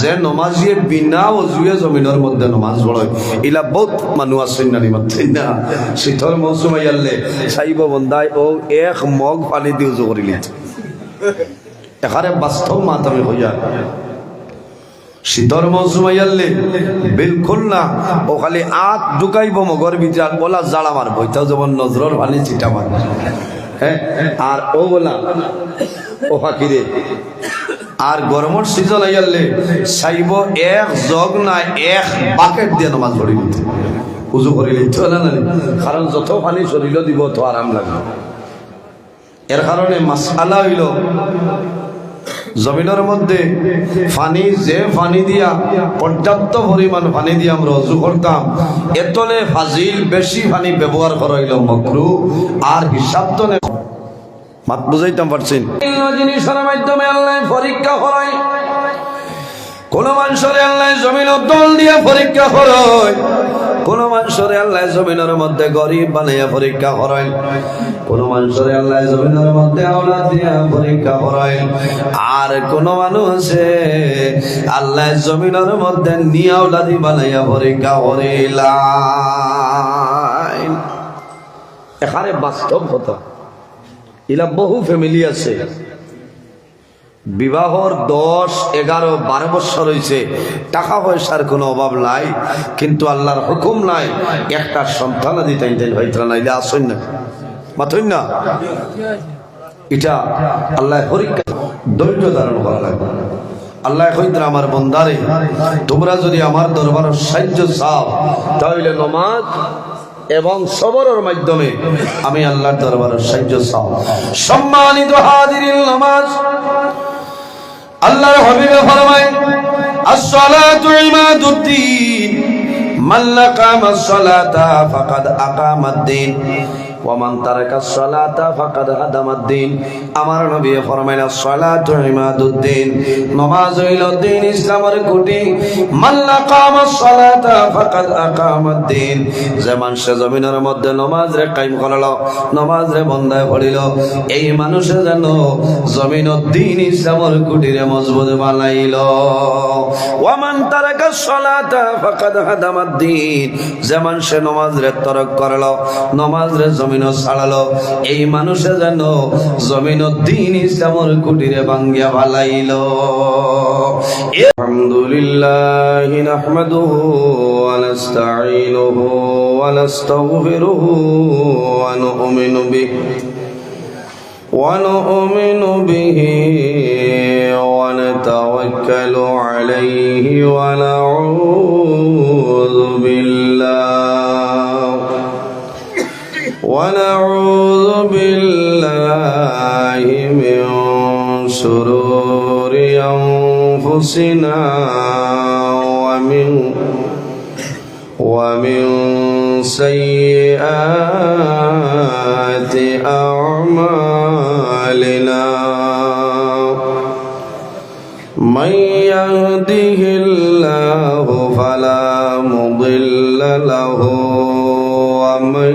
যে নমাজিয়ে বিনা অজুয়ে জমিনের মধ্যে নমাজ পড়ে, ইলা বহুত মানুষ আছেন না নিমাত না শীতল মৌসুম আইয়ালে চাইব বন্দাই ও এক মগ পানি দিয়ে উজু করিলি এখানে বাস্তব মাত আমি হইয়া শীতর মৌসুম আইয়ালে বিলকুল না, ও খালি আত ঢুকাইব মগর আর বলা জাড়া মারবো এটাও যেমন নজরর পানি চিটা মারব হ্যাঁ আর ও বলা, ও ফাঁকিরে আর গরমের সিজন আইয়ালে চাইব এক জগ না এক বাকেট দিয়ে নমাজ পড়ি দিতে উজু করিলে কারণ যত পানি শরীর দিব তো আরাম লাগবে। এর কারণে মাসালা হইল জমিনের মধ্যে পানি, যে পানি দিয়া পর্যাপ্ত পরিমাণ পানি দিয়ে আমরা অজু করতাম এতলে ফাজিল বেশি পানি ব্যবহার করা হইল মকরু, আর হিসাব তো মাত বুঝাইতাম পারছেন জিনিসের মাধ্যমে আল্লাহ পরীক্ষা করায়। কোন মানুষের আল্লাহ জমিন দল দিয়ে পরীক্ষা করায়। কোন মানুষের আল্লাহ জমিনের মধ্যে গরিব বানাইয়া পরীক্ষা করায়। কোন মানুষের আল্লাহ জমিনের মধ্যে আওলাদ দিয়া পরীক্ষা করায়। আর কোন মানুষ আল্লাহ জমিনের মধ্যে নিয়ে আওলাদি বানাইয়া পরীক্ষা করিলাই এখানে বাস্তব কথা। এলা বহু ফ্যামিলি আছে। বিবাহর দশ, এগারো, বারো বছর হয়েছে টাকা পয়সার কোনো অভাব নাই, কিন্তু আল্লাহর হুকুম নাই, একটা সন্তান আদি তাই তাই হইতরা নাইলে আসেন না? মাথইন না? এটা আল্লাহ পরীক্ষা, ধৈর্য ধারণ করা লাগবে। আল্লাহ কইতরা আমার বন্দারে, তোমরা যদি আমার দরবার সাহায্য চাও, তাহলে নমাজ এবং সবরের মাধ্যমে আমি আল্লাহর দরবারের সাহায্য চাও। সম্মানিত হাজিরিল নামাজ, আল্লাহর হাবিবে ফরমায়, আসসালাতু ইমাদুদ্দিন, মান man সালাতা ফাকাদ আকামাদ ad-din ওয়া মান তারাকা as-salata faqad আমার নবী ফরমায় as-salatu imaduddin নামাজ হইল ইসলামের লাকামা as-salata faqad যে জমিনের মধ্যে নামাজ রে কায়েম নামাজ রে পড়িল, এই মানুষে যেন জমিন দিন ইসলামের কুটিরে মজবুত বানাইল। ওয়ামান তারাকা সলাতা ফাকাদ হাদামাদ দিন। যে মানুষে নামাজ রে তরক করল নামাজ রে জমিন ছাড়ালো এই মানুষে যেন জমিন দিন ইসলামের কুটিরে ভাঙ্গিয়া বালাইল আলহামদুলিল্লাহ নাহমাদুহু ওয়া নাস্তাঈনুহু ওয়া নাস্তাগফিরুহু ওয়া নু'মিনু বিহি ونؤمن به ونتوكل عليه ونعوذ بالله ونعوذ بالله من شرور أنفسنا ومن ومن سيئات أعمالنا. من يهده الله فلا مضل له ومن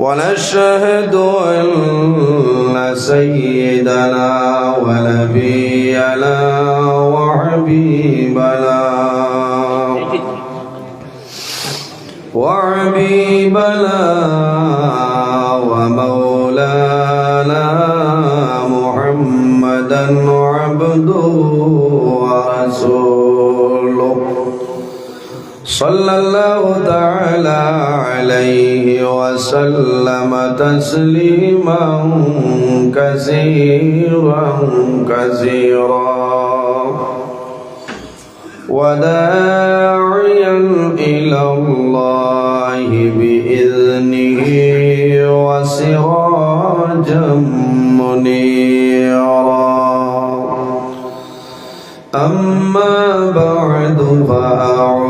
ونشهد أن سيدنا ونبينا وحبيبنا وعبيبنا ومولانا محمدا عبده صلى الله تعالى عليه وسلم تسليما كثيرا كثيرا. وداعيا إلى الله بإذنه وسراجا منيرا. أما بعد فأعوذ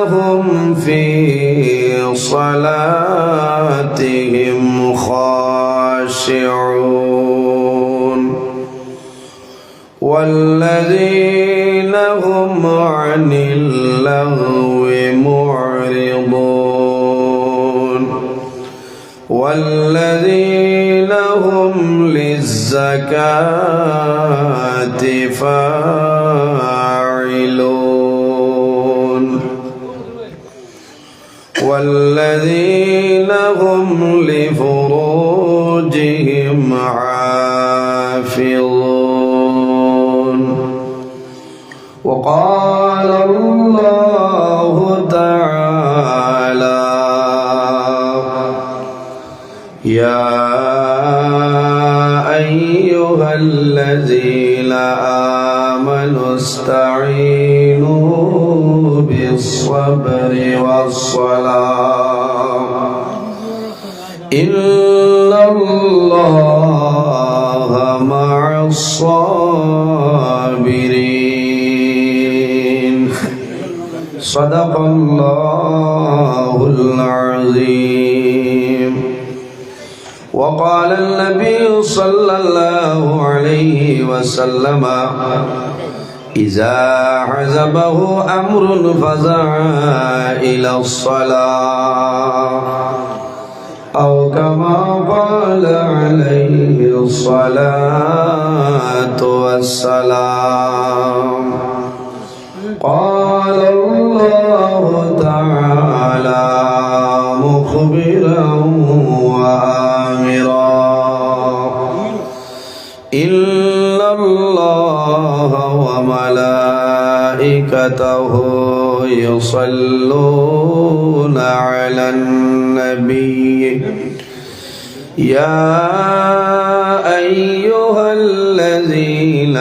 الذين آمنوا استعينوا بالصبر والصلاة. إن الله مع الصابرين. صدق الله العظيم. وقال النبي صلى الله عليه وسلم إذا عزبه أمر فزع إلى الصلاة. أو كما قال عليه الصلاة والسلام. قال الله تعالى مخبرا وملائكته يصلون على النبي. يا أيها الذين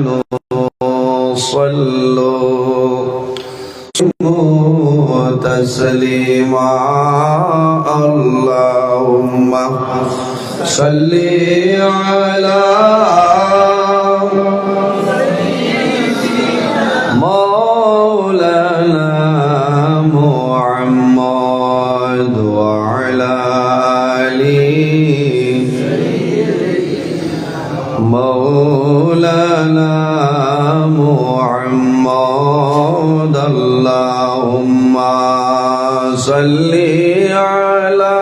آمنوا صلوا تسليما اللهم صل على اللهم صل على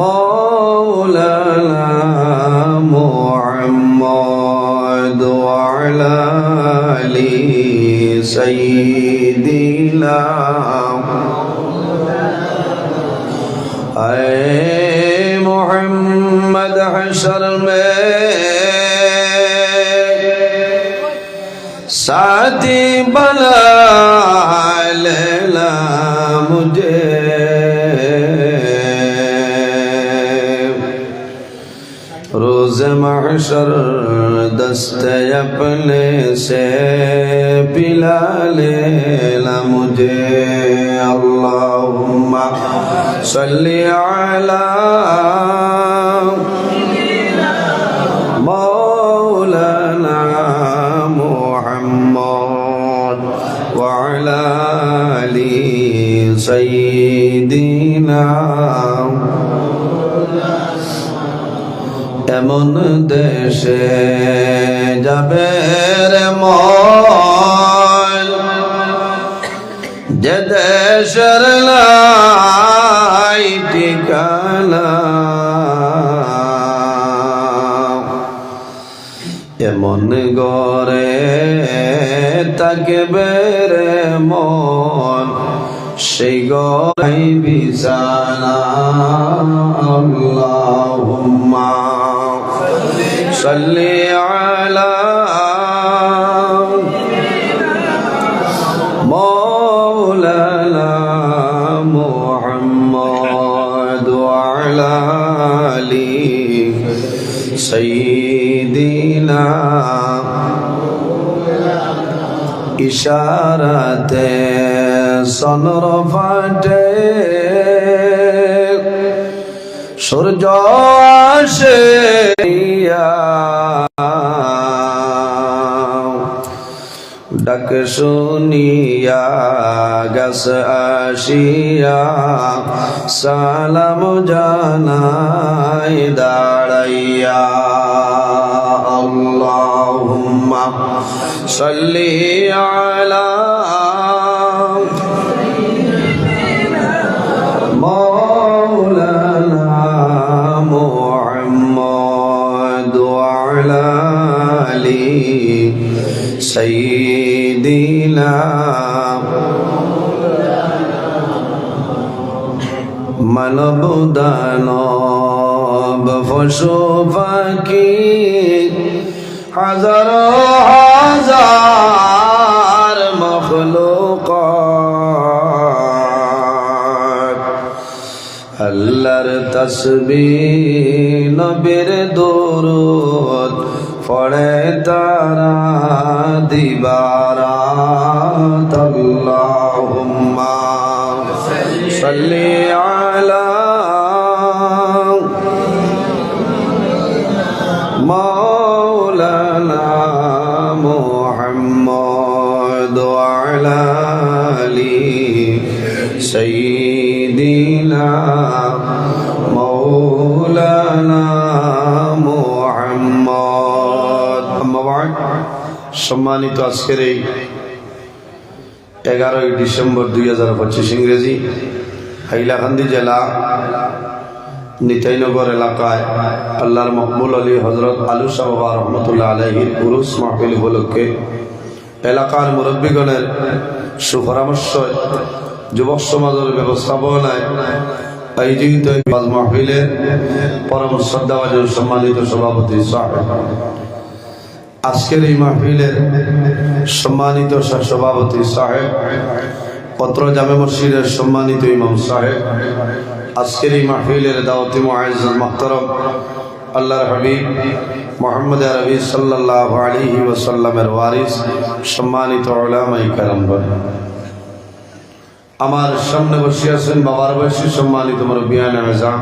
مولانا محمد وعلى آل سيدنا اے محمد حشر میں साथी भला लेला मुझे रोज महशर दस्त अपने से पिला लेला मुझे अल्लाहुम्मा सल्ली अला এমন দেশে যাবে রে যে দেশের লাই ঠিকানা। এমন গরে তাকে বেরে মন সেই গরাই বিছানা। আল্লাহুম্মা। صل على مولانا محمد وعلى آل سيدنا ইশারাতে সনর ফাটে সূর্য আসে ডাক শুনিয়া গাছ আসিয়া সালাম জানাই দাঁড়াইয়া আল্লাহুম্মা সাল্লি আলা দিলাম। মানবদান ফসো হাজার হাজার মখলুক আল্লাহর তসবি নবীর দরুদ পড়ে তারা দিবারা আল্লাহুম্মা সাল্লি সম্মানিত আজকের এই এগারোই ডিসেম্বর দুই হাজার পঁচিশ ইংরেজি হাইলাকান্দি জেলা নিতাইনগর এলাকায় আল্লাহর মকবুল আলী হজরত আলু সাহবা রহমতুল্লাহ আলহির পুরুষ মাহফিল উপলক্ষে এলাকার মুরব্বীগণের সুপরামর্শ, যুবক সমাজের ব্যবস্থাপনায় আয়োজিত মাহফিলের পরম শ্রদ্ধাভাজন সম্মানিত সভাপতি সাহেব। আজকের এই মাহফিলের সম্মানিত সভাপতি সাহেব, পত্র জামে মসজিদের সম্মানিত ইমাম সাহেব, আজকের এই মাহফিলের দাওয়াতি মুআজ্জাজ মুহতারাম আল্লাহর হাবিব মোহাম্মদ আরবি সাল্লাল্লাহু আলাইহি ওয়াসাল্লামের ওয়ারিস, সম্মানিত উলামায়ে কেরামগণ আমার সামনে বসে আছেন বাবার বয়সী সম্মানিত মুরব্বিয়ান আযম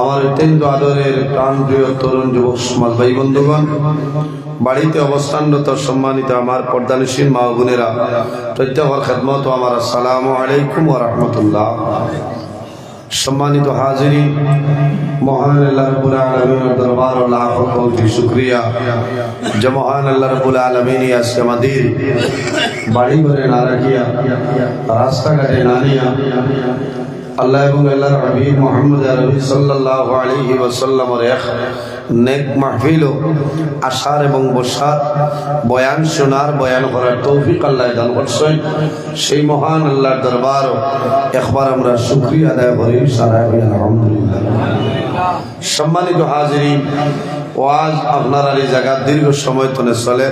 আমার অত্যন্ত আদরের প্রাণপ্রিয় তরুণ যুবক সমাজ ভাই বন্ধুগণ, বাড়িতে অবস্থানরত সম্মানিত আমার পর্দানসীন মা বোনেরা প্রত্যেকের খেদমত আমার আসসালামু আলাইকুম রাহমাতুল্লাহ। সম্মানিত হাজিরি, মহান আল্লাহ রব্বুল আলামিনের দরবার লাখ কোটি শুকরিয়া। যে মহান আল্লাহ রব্বুল আলামিন আজকে আমাদের বাড়ি ঘরে না রাখিয়া, রাস্তাঘাটে না নিয়া আল্লাহ এবং আল্লাহর হাবিব মোহাম্মদ আরবি সাল্লাল্লাহু আলাইহি ওয়াসাল্লামের এক নেক মাহফিল আশার এবং বসার বয়ান শোনার, বয়ান করার তৌফিক আল্লাহ দান করছেন। সেই মহান আল্লাহর দরবার একবার আমরা শুকরিয়া আদায় করি। সারা আলহামদুলিল্লাহ। সম্মানিত হাজিরিন, ওয়াজ আপনার এই জায়গা দীর্ঘ সময় তনে চলে।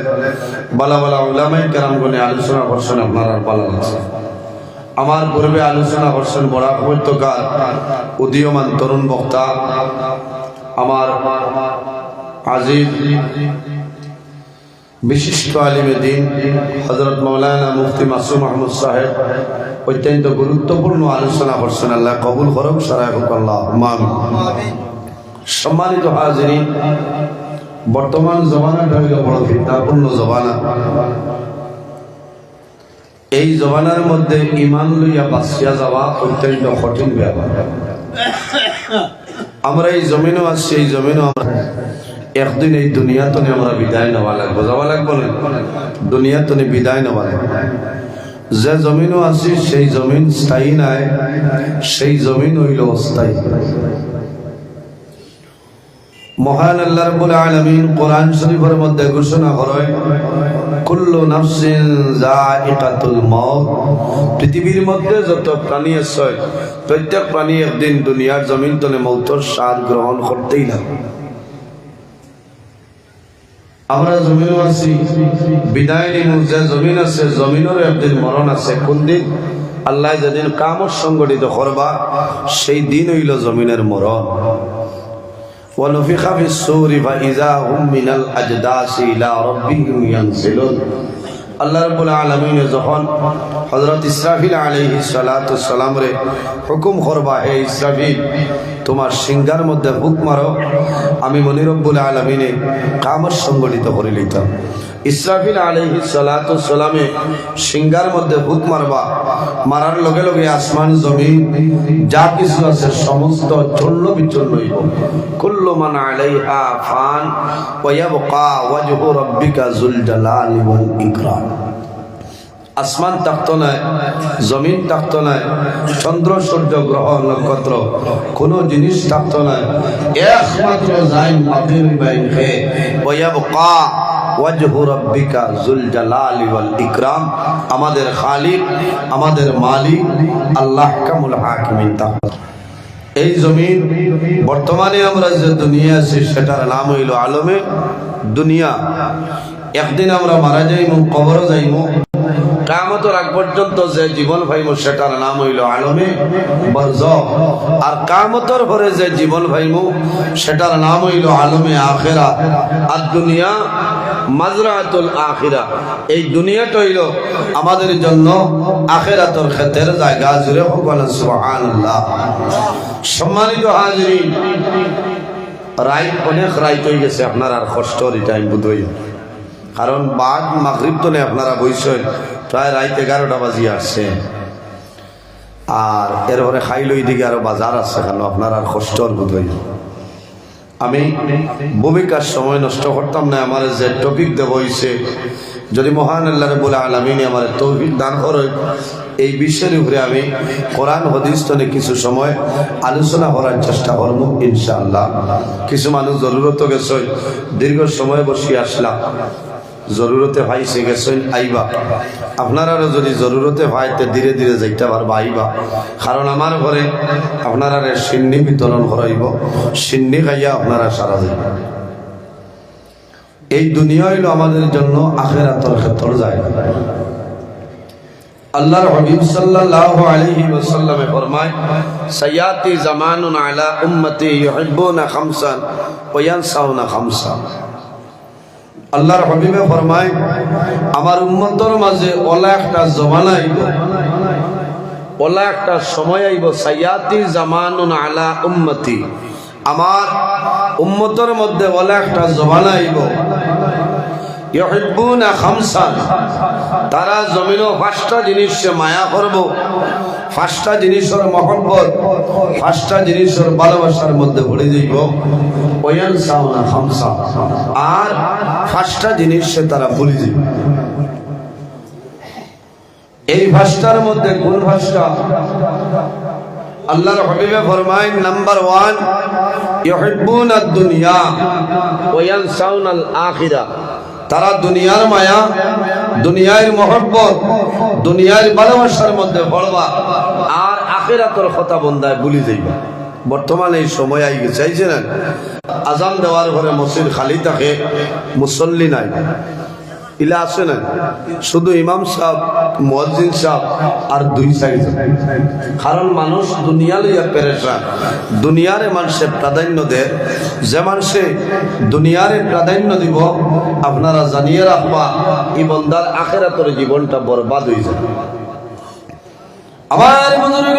বালা বালা উলামাই কেরামগণে আলোচনা করছেন, আপনার বালা লাগছে আমার পূর্বে আলোচনা করছেন বড় উপত্যকার উদীয়মান তরুণ বক্তা, আমার আজিজ বিশিষ্ট আলিমে দিন হজরত মৌলানা মুফতি মাসুম মাহমুদ সাহেব, অত্যন্ত গুরুত্বপূর্ণ আলোচনা করছেন। আল্লাহ কবুল করক সারাই আল্লাহ সম্মানিত হাজিরি বর্তমান জমানাটা বড় ফিতনাপূর্ণ জমানা। এই জমানার মধ্যে ইমান লইয়া বাঁচিয়া যাওয়া অত্যন্ত কঠিন ব্যাপার। আমরা এই জমিনও আছি, এই জমিনও আমরা একদিন এই দুনিয়া তনে আমরা বিদায় নেওয়া লাগবো। যাওয়া লাগবো না? দুনিয়া তনে বিদায় নেওয়া লাগবে। যে জমিনও আছি, সেই জমিন স্থায়ী নাই, সেই জমিন হইল অস্থায়ী। মহান আল্লাহ রাব্বুল আলামিন কোরআন শরীফের মধ্যে ঘোষণা করেন কুল্লু নাফসিন যায়িকাতুল মাউত। পৃথিবীর মধ্যে যত প্রাণী আছে, প্রত্যেক প্রাণী একদিন দুনিয়ার জমিন তলে মৌতর স্বাদ গ্রহণ করতেই লাগবে। আমরা জমিনও আছি, বিদায় নিমু যে জমিন আছে জমিনেরও একদিন মরণ আছে। কোন দিন? আল্লাহ যেদিন কামত সংগঠিত করবা, সেই দিন হইল জমিনের মরণ। ونفخ في الصور فإذا هم من الأجداث إلى ربهم ينزلون আল্লাহ রব্বুল আলমিন যখন হজরত ইসরাফিল আলহি সালাম রে হুকুম করবা হে ইসরাফিল তোমার সিংহার মধ্যে হুক মারো আমি মনিরব্বুল আলমিনে কামর সংগঠিত করে লইতাম ইসরাফিল আলহি সালামে সিংহার মধ্যে হুক মারবা। মারার লগে লগে আসমান, জমিন, যা কিছু আছে সমস্ত চন্ন বিচন্ন হইব। কুল্লু মান আলাইহা ফান ওয়াবকা ওয়াজহু রাব্বিকা যুল জালালি ওয়াল ইকরাম। আসমান থাকতো নাই, জমিন থাকতো নাই, চন্দ্র, সূর্য, গ্রহ, নক্ষত্র, কোন জিনিস থাকতো নাই। একমাত্র যাই মাটির বাইরে ওয়াবকা ওয়াজহু রাব্বিকা যুল জালালি ওয়াল ইকরাম। আমাদের খালিক, আমাদের মালিক, আল্লাহ কামুল হাকিমিন এই জমিন বর্তমানে আমরা যে দুনিয়া আছি, সেটার নাম হইল আলমে দুনিয়া। একদিন আমরা মারা যাইমু, কবরও যাইমু। কামতর আগ পর্যন্ত যে জীবন পাইমু সেটার নাম হইল আলমে বরজ আর কামতর পরে যে জীবন পাইমু সেটার নাম হইল আলমে আখেরা। আর দুনিয়া মাজরাতুল আখিরা। এই দুনিয়াটা হইল আমাদের জন্য আখেরাতর ক্ষেত্রের জায়গা, জুড়ে ভগবান সুবহানাল্লাহ। সম্মানিত হাজরি রাইট অনেক রাইট হয়ে গেছে, আপনার আর কষ্ট টাইম বুধই কারণ বাদ মাগরিব তো নেই, আপনারা বইছেন প্রায় রাইত এগারোটা বাজিয়ে আসছে। আর এরপরে খাইল দিকে আরও বাজার আছে কেন আপনার আর কষ্টর বুধই আমি ভূমিকার সময় নষ্ট করতাম না, আমার যে টপিক দেব হইছে, যদি মহান আল্লাহ বলে আলমিনী আমার তৌফিক দান করে এই বিষয়ের উপরে আমি কোরআন হদিস্তনে কিছু সময় আলোচনা করার চেষ্টা করব, ইনশাআল্লাহ। কিছু মানুষ জরুরত গেছে, দীর্ঘ সময় বসিয়ে আসলাম। জরুরতে ভাইছে গেছেন, আইবা। আপনারারও যদি জরুরতে ভাইতে ধীরে ধীরে যাইতে পারবা, আইবা। কারণ আমার ঘরে আপনারা সিন্নি বিতরণ করাইব, সিন্নি খাইয়া আপনারা সারা যাইবা এই দুনিয়া হইল আমাদের জন্য আখেরাতর ক্ষেত্র যায় আল্লাহর হাবিব সাল্লাল্লাহু আলাইহি ওয়াসাল্লামে ফরমায় সায়াতি জামানুন আলা উম্মতি ইউহিব্বুনা খামসান ওয়া ইয়ানসাউনা খামসান। আল্লাহর হাবিবে ফরমায়, আমার উম্মতর মাঝে ওলা একটা জমানা আইব ওলা একটা সময় আইব সায়াতি জামানুন আলা উম্মতি। আমার উম্মতর মধ্যে ওলা একটা জমানা আইব। তারা জমিনও পাঁচটা জিনিসে মায়া করব। পাঁচটা জিনিসের মহব্বত, পাঁচটা জিনিসের ভালোবাসার মধ্যে ভরে যাইব। ওয়ান সাউনা খামসা আর পাঁচটা জিনিসে তারা ভুলে যাইব এই ভাষটার মধ্যে কোন ভাষা আল্লাহর হাবিবে ফরমায়, নাম্বার ওয়ান, ইউহিব্বুন আদ-দুনিয়া ওয়া ইয়ানসাউনা আল-আখিরা। তারা দুনিয়ার মায়া, দুনিয়ার মহব্বত, দুনিয়ার ভালোবাসার মধ্যে পড়বা আর আখিরাতর কথা বন্দায় ভুলি যাইবা। বর্তমানে এই সময় আই গেছে। না, আজান দেওয়ার ঘরে মসজিদ খালি থাকে, মুসল্লি নাই। ইলা আছে না, শুধু ইমাম সাহেব মসজিদ সাহেব আর দুই সাইড। কারণ মানুষ দুনিয়া লইয়া পেরেশান। দুনিয়ারে মানুষের প্রাধান্য দেয়। যে মানুষে দুনিয়ারে প্রাধান্য দিব, আপনারা জানিয়ে রাখবা, এই বন্দার আখেরাতর জীবনটা বরবাদ হয়ে আমার বুজুর্গ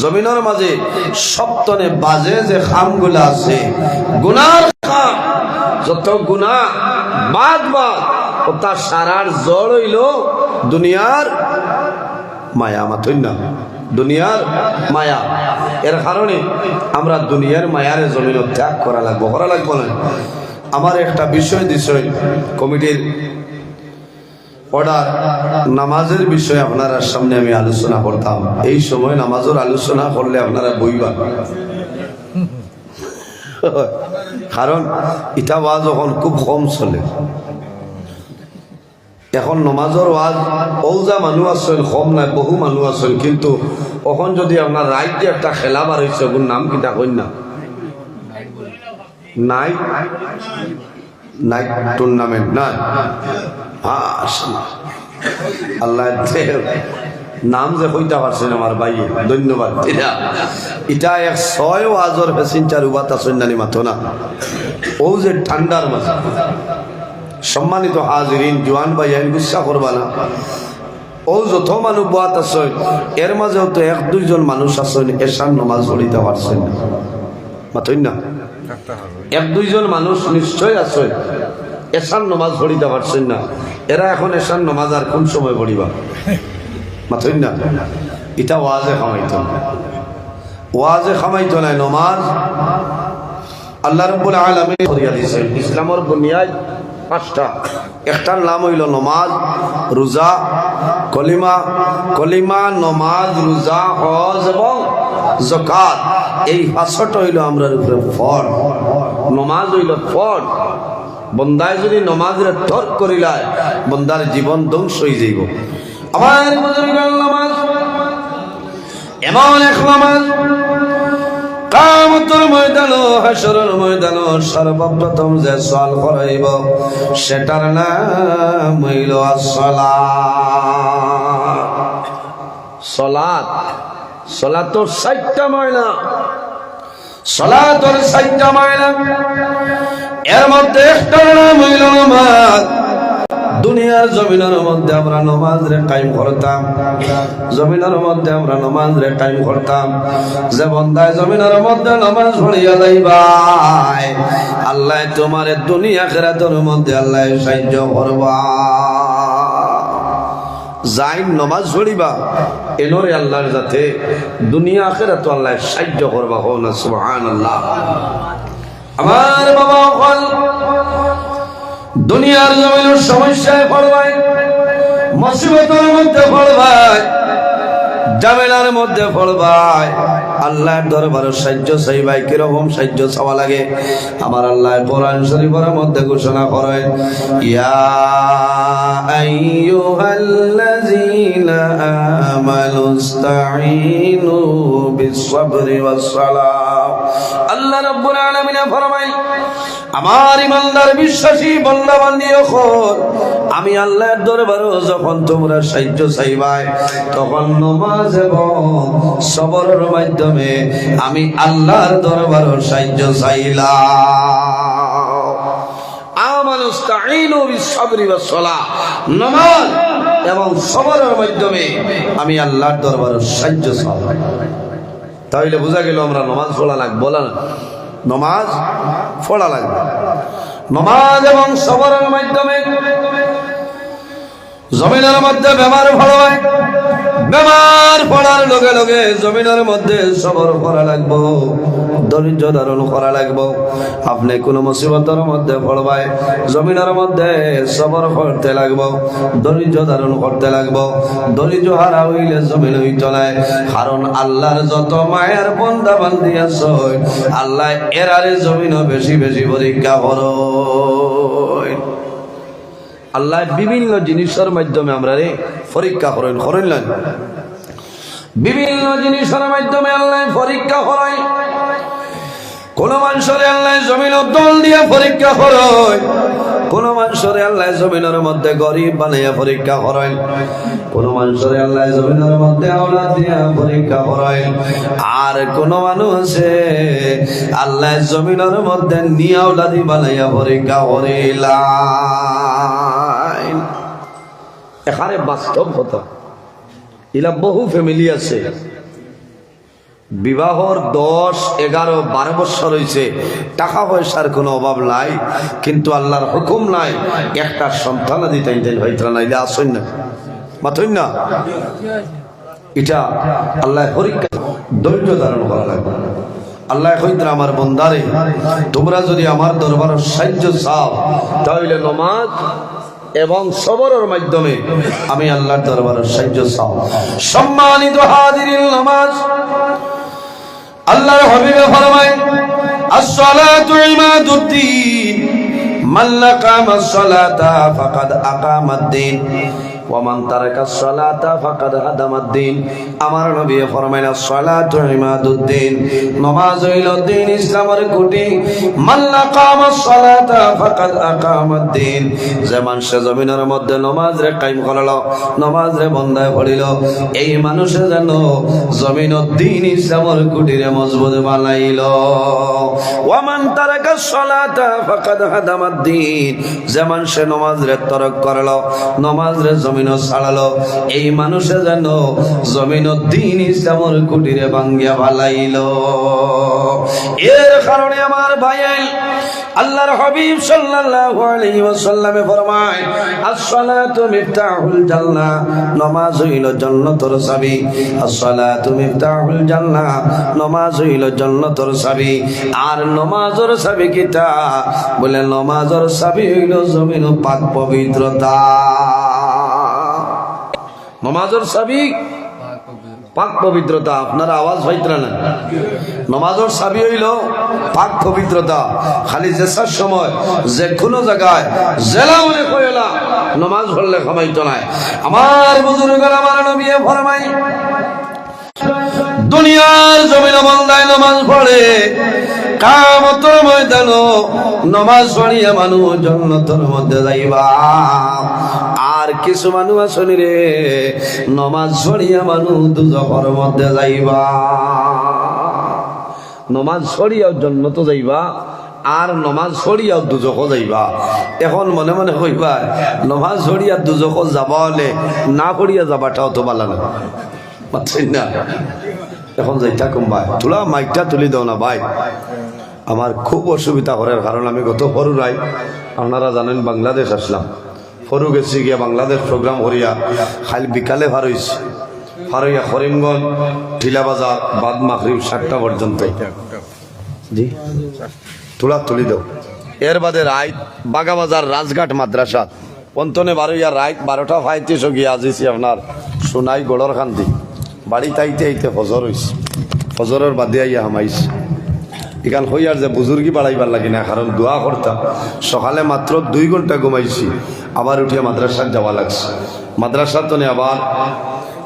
জমিনের মাঝে সপ্তনে বাজে যে খামগুলা আছে। গুনার খাম, যত গুণা, বাদ বাদ, ও তার সারার জড় হইল দুনিয়ার মায়া মাথই না দুনিয়ার মায়া। এর কারণে আমরা দুনিয়ার মায়ার জমিন ত্যাগ করা লাগবো করা লাগবো না। আমার একটা বিষয় দিশয় কমিটির অর্ডার নামাজের বিষয়ে আপনারা সামনে আমি আলোচনা করতাম। এই সময় নামাজের আলোচনা করলে আপনারা বইবা। কারণ ইটা ওয়াজ এখন খুব কম চলে। এখন নমাজর ওয়াজ ওজা মানুষ আসল কম নাই, বহু মানুষ আসল কিন্তু এখন যদি আপনার রাজ্যে একটা খেলা বার হয়েছে ওগুর নাম কিটা কন্যা নাই? নাইট টুর্নামেন্ট না? আল্লাহ নাম যে কইতা পারছেন আমার ভাই, ধন্যবাদ। এটা এটা এক ছয় ওয়াজর প্যাসেঞ্জার উবাত আছেন নানি মাথো না? ও যে ঠান্ডার মাঝে। সম্মানিত হাজরিন, জোয়ান ভাই আইন গুসা করবা না। ও যত মানুষ বাত আছে এর মাঝেও তো এক দুইজন মানুষ আছেন এসান নমাজ পড়িতে পারছেন মাথই না? এক দুইজন মানুষ নিশ্চয় আছে। এসান নমাজ পড়িতে পারছেন না। এরা এখন এসান নমাজ আর কোন সময় পড়িবা? মাথই না? এটা ওয়াজে খামাইতো ওয়াজে খামাইতো নাই নমাজ। আল্লাহ রব্বুল আলামিন করিয়া দিয়েছেন ইসলামের বুনিয়াদ পাঁচটা। একটার নাম হইল নমাজ, রোজা, কলিমা। কলিমা, নমাজ, রোজা, হজ এবং জকাত এই পাঁচটা হইল আমরা উপরে ফল নমাজ হইল ফল বন্দায় যদি নমাজের তর্ক করিলায় বন্দার জীবন ধ্বংস হয়ে যাইব। আমার নামাজ, এমন এক নামাজ কামতর ময়দান হাসরের ময়দান সর্বপ্রথম যে সওয়াল করাইব, সেটার নাম হইল সলাত সলাত। সলাতর সাইটটা ময়না সলাতর সাইটটা ময়না এর মধ্যে একটা নাম হইল নামাজ। দুনিয়ার জমিনের মধ্যে আমরা নমাজ রে টাইম করতাম। জমিনের মধ্যে আমরা নমাজ রে টাইম করতাম। যে বন্দায় জমিনের মধ্যে নমাজ পড়িয়া যাইবাই আল্লাহ তোমার দুনিয়া খেরাতর মধ্যে আল্লাহ সাহায্য করবা। যাইন নমাজ পড়িবা। এনরে আল্লাহর যাতে দুনিয়া তো আল্লাহ সাহায্য করবা হো না সুহান আল্লাহ আমার বাবা বল দুনিয়ার জমিনের সমস্যায় পড়বাই মুসিবতের মধ্যে পড়বাই জামেলার মধ্যে পড়বাই আল্লাহর দরবারে সাহায্য চাইবাই কীরকম সাহায্য চাওয়া লাগে? আমার আল্লাহ কোরআন শরীফের মধ্যে ঘোষণা করেন, ইয়া আইয়ুহাল্লাযীনা আমানুস্তাঈনু বিস-সাবরি ওয়াস-সালাহ আল্লাহ রাব্বুল আলামিন ফরমায় আমার ইমানদার বিশ্বাসী বল্লা বান্দি আমি আল্লাহর দরবারে যখন তোমরা সাহায্য চাইবাই, তখন নমাজ এবং সবরের মাধ্যমে আমি আল্লাহর দরবারে সাহায্য চাইলাম। নামাজ এবং মাধ্যমে আমি তাহলে বোঝা গেল আমরা নমাজ পড়া লাগবো না নমাজ পড়া লাগবে। নমাজ এবং সবরের মাধ্যমে জমিনের মধ্যে বেমার ফল হয়, বেমার পড়ার লগে লগে জমিনের মধ্যে সবর করা লাগবো, ধৈর্য ধারণ করা লাগবো। আপনি কোন মুসিবতের মধ্যে পড়বায় জমিনের মধ্যে সবর করতে লাগবো, ধৈর্য ধারণ করতে লাগবো। ধৈর্য হারা হইলে জমিন হই চলায় কারণ আল্লাহর যত মায়ের বন্দা বান্দি আছে, আল্লাহ এরারে জমিনও বেশি বেশি পরীক্ষা করো আল্লাহ বিভিন্ন জিনিসের মাধ্যমে আমরা রে পরীক্ষা করেন করেন বিভিন্ন জিনিসের মাধ্যমে আল্লাহ পরীক্ষা করায়। কোন মানুষের আল্লাহ জমিন দল দিয়ে পরীক্ষা করায়। কোন মানুষের আল্লাহ জমিনের মধ্যে গরিব বানাইয়া পরীক্ষা করায়। কোন মানুষের আল্লাহ জমিনের মধ্যে আওলাদ দিয়া পরীক্ষা করায়। আর কোন মানুষে আল্লাহ জমিনের মধ্যে নিয়া আওলাদি বানাইয়া পরীক্ষা করিলাই এখানে বাস্তব কথা এলা বহু ফ্যামিলি আছে। বিবাহর দশ, এগারো, বারো বছর হয়েছে। টাকা পয়সার কোনো অভাব নাই, কিন্তু আল্লাহর হুকুম নাই, একটা সন্তান দিতেন হইতরা নাইলে আসেন না। মাথইন না? এটা আল্লাহ পরীক্ষা, ধৈর্য ধারণ করা লাগবে। আল্লাহ কইতরা আমার বন্দারে তোমরা যদি আমার দরবার সাহায্য চাও, তাহলে নমাজ এবং সবরের মাধ্যমে আমি আল্লাহ দরবার সাহায্য চাও। সম্মানিত হাজিরিল নামাজ। আল্লাহর হাবিবে ফরমায়, আসসালাতু ইমাদুদ্দিন। মান man সালাতা, ফাকাদ আকামাদ ওয়া মান তারাকা as-salata faqad আমার নবী ফরমাইল as-salatu imaduddin নামাজ হইল দিন ইসলামের খুঁটি। মান লাকামা as-salata faqad যে মানুষ জমিনের মধ্যে নামাজ রে কায়েম নামাজ রে পড়িল, এই মানুষে যেন জমিন দিন ইসলামের কুটিরে মজবুত বানাইল। ওয়ামান তারাকা সলাতা ফাকাদ হাদামাদ দিন যেমন সে নমাজ রে তরক করল নমাজ রে জমিন ছাড়ালো। এই মানুষে যেন জমিন দিন ইসলামের কুটিরে ভাঙ্গিয়া ভালাইল এর কারণে আমার ভাইয়ের আল্লাহর হাবিব সাল্লাল্লাহু আলাইহি ওয়াসাল্লামে ফরমায় as-salatu মিফতাহুল জান্নাহ নামাজ হইল জান্নাতের চাবি। as-salatu মিফতাহুল জান্নাহ নামাজ হইল জান্নাতের চাবি। আর নামাজের চাবি কিটা বলে, নামাজের চাবি হইল জমিন পাক পবিত্রতা। নামাজের সাবি পাক পবিত্রতা, আপনার আওয়াজ পাইতরা না নমাজর সাবি হইল পাক পবিত্রতা। খালি জেসার সময়, যে কোনো জায়গায় জেলা মনে কইলা নমাজ পড়লে খামাইতো নাই। আমার বুজুর্গের, আমার নবী ফরমাই দুনিয়ার জমিন বন্দায় নমাজ পড়ে কামতর ময়দান নমাজ পড়িয়া মানুষ জন্নতর মধ্যে যাইবা। আর কিছু মানুষ আসনি রে, নমাজ পড়িয়া মানুষ দুজখর মধ্যে যাইবা। নমাজ পড়িয়াও জন্নত যাইবা, আর নমাজ পড়িয়াও দুজক যাইবা। এখন মনে মনে কইবা নমাজ পড়িয়া দুজক যাবা হলে না পড়িয়া যাবাটাও তো পাচ্ছেন না? এখন যাইতা কম ভাই। তোলা মাইকটা তুলি দাও না ভাই। আমার খুব অসুবিধা করার কারণ আমি গত ফরু রাই আপনারা জানেন বাংলাদেশ আসলাম। ফরু গেছি গিয়া বাংলাদেশ প্রোগ্রাম করিয়া খালি বিকালে ফার হইছি ফারইয়া করিমগঞ্জ টিলা বাজার বাদ মাখরিব সাতটা পর্যন্ত জি। তোলা তুলি দাও। এর বাদে রাইত বাগাবাজার রাজঘাট মাদ্রাসা পন্তনে বারোইয়া রাইত বারোটা পঁয়ত্রিশ গিয়ে আজিছি আপনার সোনাই গড়র খান্তি। বাড়িতে আইতে আইতে ফজর হইস ফজরের বাদে আইয়া হামাইছে। এখান হইয়ার যে বুজুর্গি বাড়াইবার লাগে না, কারণ দোয়া করতাম সকালে মাত্র দুই ঘণ্টা ঘুমাইছি, আবার উঠিয়া মাদ্রাসার যাওয়া লাগছে। মাদ্রাসার তো আবার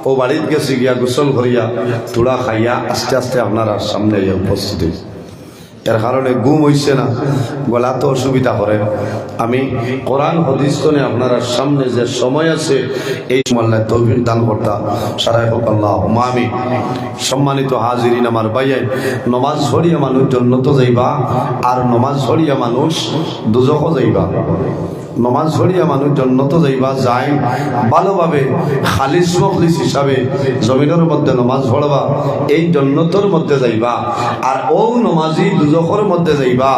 ও বাড়িতে গেছি গিয়া গোসল করিয়া তুড়া খাইয়া আস্তে আস্তে আপনার সামনে উপস্থিত হয়েছে এর কারণে গুম হইছে না। গলা তো অসুবিধা করে। আমি কোরআন হদিস আপনার সামনে যে সময় আছে, এই মাল্লায় তৌফিক দান করতা। সারাই হোক আল্লাহ। মামি সম্মানিত হাজিরিন আমার বাইয়াই নমাজ পড়িয়া মানুষ জন্নত যাইবা, আর নমাজ পড়িয়া মানুষ দুজকও যাইবা। নমাজ পড়িয়া মানুষ জন্নত যাইবা যায় ভালোভাবে খালিস মখলিস হিসাবে জমিনের মধ্যে নমাজ পড়বা, এই জন্নতর মধ্যে যাইবা। আর ও নমাজি দুজখর মধ্যে যাইবা,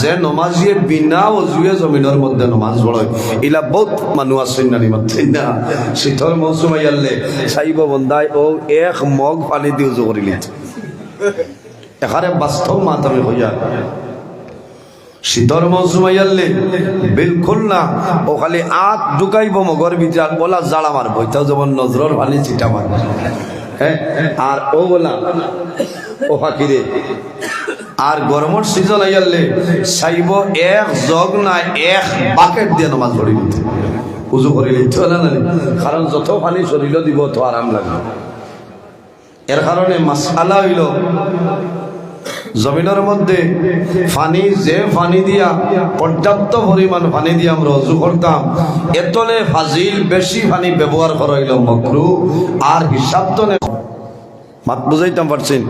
যে নমাজিয়ে বিনা অজুয়ে জমিনের মধ্যে নমাজ পড়ে। ইলা বহুত মানুষ আছেন না নিমাত্রেন না। শীতর মৌসুম আইয়ালে চাইব বন্ধাই, ও এক মগ পানি দিয়ে উজু করিলি এখানে বাস্তব মাত আমি হইয়া শীতর মৌসুম আইয়ালে বিলকুল না ও খালি আত ঢুকাইব মগর বিচার বলা জাড়া মারব। এটাও যেমন নজরর পানি চিটা মার হ্যাঁ? আর ও বলা, ও ফাঁকিরে, আর গরমের সিজন আইয়ালে চাইব এক জগ না এক বাকেট দিয়ে নমাজ নিতে উজু করি লিখতে হলে না কারণ যত পানি শরীর দিব তো আরাম লাগবে। এর কারণে মাসালা হইল জমিনের মধ্যে ফানি, যে ফানি দিয়া, পর্যাপ্ত পরিমাণ ফানি দিয়ে আমরা অজু করতাম, এতলে ফাজিল বেশি ফানি ব্যবহার করা হইল মকরু, আর হিসাব তো বুঝাইতাম পারছেন